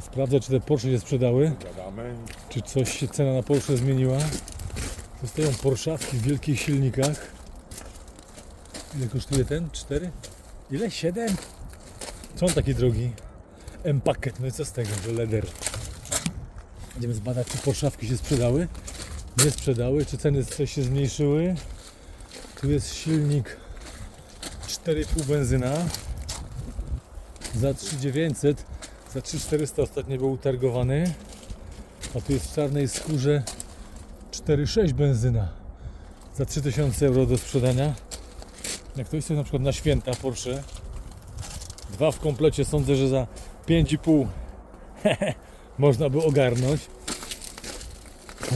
Sprawdzę, czy te Porsche się sprzedały, Gadamy. czy coś się cena na Porsche zmieniła. Tu stoją Porszawki w wielkich silnikach. Ile kosztuje ten? 4? Ile? 7? Co on taki drogi? M-Packet, no i co z tego, że leder. Będziemy zbadać, czy Porszawki się sprzedały. Nie sprzedały, czy ceny coś się zmniejszyły. Tu jest silnik 4,5 benzyna za 3900 za 3400 ostatnio był utargowany. A tu jest w czarnej skórze 4,6 benzyna. Za 3000 euro do sprzedania. Jak ktoś chce na przykład na święta Porsche dwa w komplecie sądzę, że za 5,5 można by ogarnąć.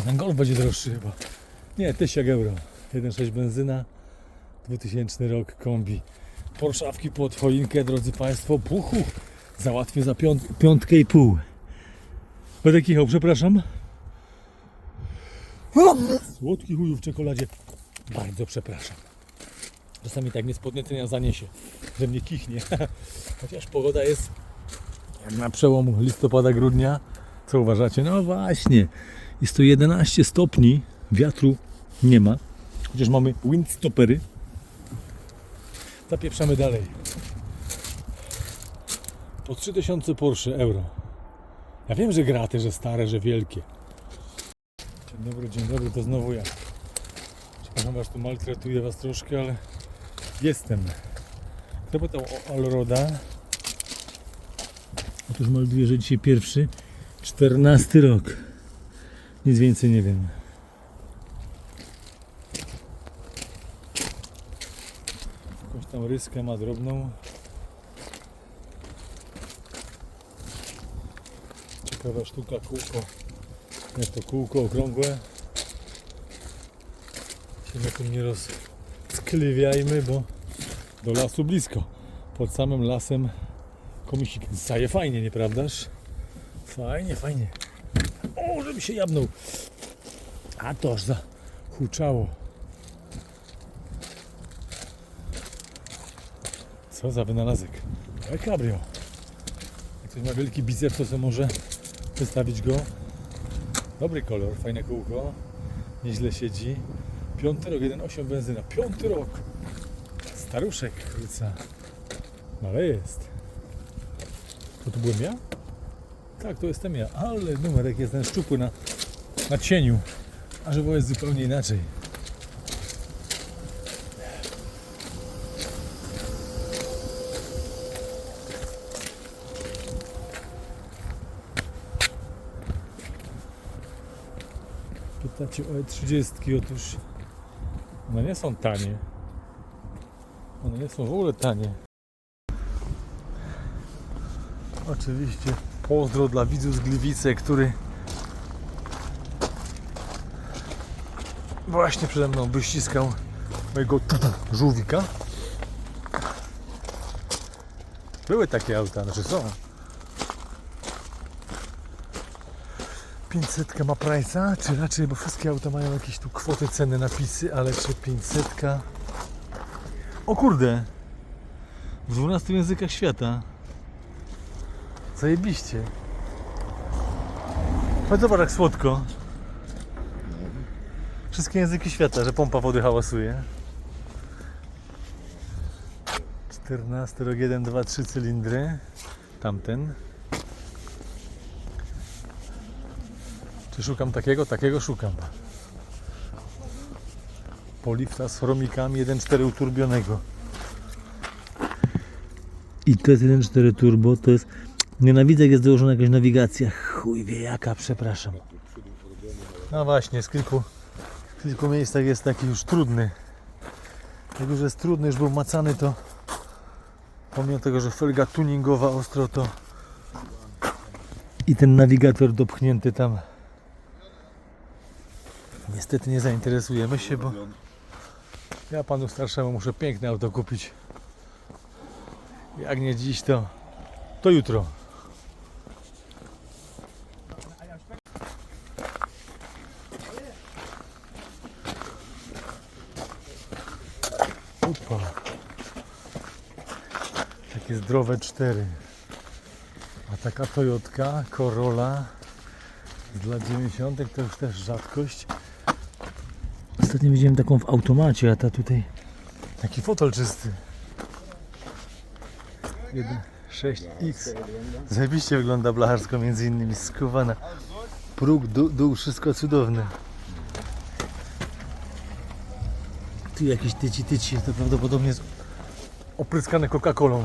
Ten Golf będzie droższy chyba. Nie, 1000 euro. 1,6 benzyna. 2000 rok kombi. Porszawki pod choinkę, drodzy Państwo. Puchu, załatwię za piąt, piątkę i pół. Będę kichał, przepraszam. Słodki chuju w czekoladzie. Bardzo przepraszam. Czasami tak mnie z podniecenia zaniesie, że mnie kichnie. Chociaż pogoda jest na przełom listopada, grudnia. Co uważacie? No właśnie. Jest to 11 stopni. Wiatru nie ma. Chociaż mamy windstoppery. Zapieprzamy dalej. Po 3000 Porsche euro. Ja wiem, że graty, że stare, że wielkie. Dzień dobry, dzień dobry, to znowu ja. Przepraszam, aż tu maltretuję Was troszkę, ale jestem. Kto pytał o Alroda? Otóż melduję, że dzisiaj pierwszy, 14 rok. Nic więcej nie wiem. Jakąś tam ryskę ma drobną. Ciekawa sztuka, kółko. Jak to kółko okrągłe. Się na tym nie rozskliwiajmy, bo do lasu blisko. Pod samym lasem komisik zaje fajnie, nieprawdaż? Fajnie, fajnie. O, żeby się jabnął. A toż za huczało. Co za wynalazek. Ale cabrio. Jak ktoś ma wielki biceps, to sobie może wystawić go. Dobry kolor, fajne kółko. Nieźle siedzi. Piąty rok, 1,8 benzyna. Piąty rok. Staruszek, kurca. No ale jest. To tu byłem ja? Tak, to jestem ja. Ale numerek jest ten szczupły na, na cieniu. A żywo jest zupełnie inaczej. O E30, otóż one nie są tanie. One nie są w ogóle tanie. Oczywiście pozdro dla widzów z Gliwice, który właśnie przede mną wyściskał mojego żółwika. Były takie auta, znaczy są. 500 ma price'a, czy raczej, bo wszystkie auta mają jakieś tu kwoty, ceny, napisy, ale czy 500 O kurde! W 12 językach świata. Zajebiście. Chodź zobacz jak słodko. Wszystkie języki świata, że pompa wody hałasuje. 14 rok 1, 2, 3 cylindry. Tamten. Czy szukam takiego? Takiego szukam. Polifta z chromikami 1.4 uturbionego. I to jest 1.4 turbo, to jest... Nienawidzę jak jest założona jakaś nawigacja. Chuj wie jaka, przepraszam. No właśnie, z kilku, w kilku miejscach jest taki już trudny. Jak już jest trudny, już był macany, to pomimo tego, że felga tuningowa ostro, to i ten nawigator dopchnięty tam Niestety nie zainteresujemy się, bo ja panu starszemu muszę piękne auto kupić. Jak nie dziś, to, to jutro. Opa. Takie zdrowe cztery. A taka Toyotka Corolla z lat 90. to już też rzadkość. Ostatnio widziałem taką w automacie, a ta tutaj taki fotel czysty. 6X. Zajebiście wygląda blacharsko, między innymi skuwana. Próg, dół, dół, wszystko cudowne. Tu jakieś tyci tyci, to prawdopodobnie jest opryskane Coca-Colą.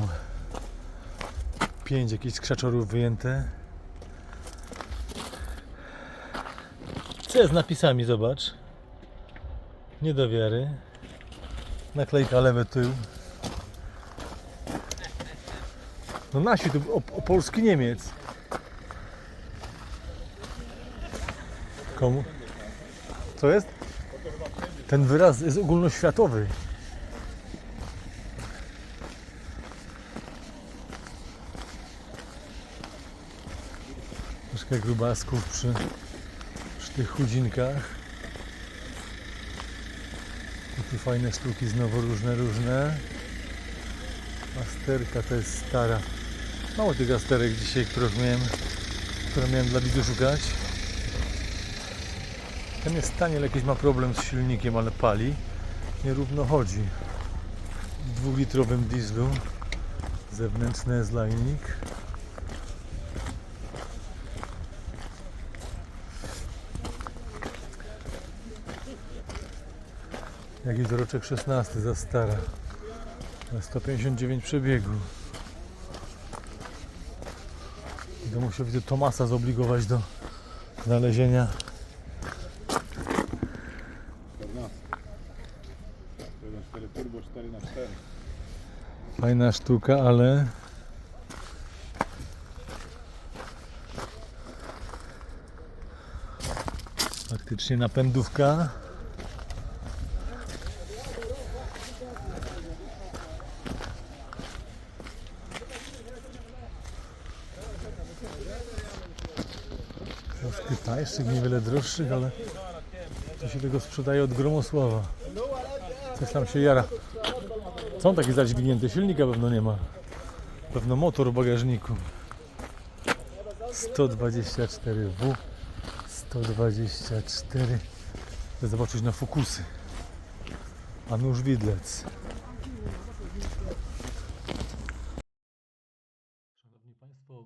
Pięć jakichś skrzaczorów wyjęte. Co z napisami, zobacz. Nie do wiary. Naklejka lewy tył. No nasi, to o, o polski Niemiec. Komu? Co jest? Ten wyraz jest ogólnoświatowy. Troszkę grubasków przy, przy tych chudzinkach. Tu fajne sztuki znowu różne, różne. Asterka to jest stara. Mało tych asterek dzisiaj, których miałem, które miałem dla widzów szukać. Ten jest tani, ale jakiś ma problem z silnikiem, ale pali. Nierówno chodzi. W dwulitrowym dieslu. Zewnętrzny zlajnik. Jakiś roczek 16 za stara. Na 159 przebiegu. Będę musiał widzę Tomasa zobligować do znalezienia 1.4 turbo 4 na 4 Fajna sztuka, ale faktycznie napędówka. Troszkę tańszych, niewiele droższych, ale to się tego sprzedaje od Gromosława. Coś tam się jara. Są takie zadźwignięte, silnika pewno nie ma. Pewno motor w bagażniku. 124W 124 Chcę zobaczyć na fokusy. A nóż widlec. Szanowni Państwo,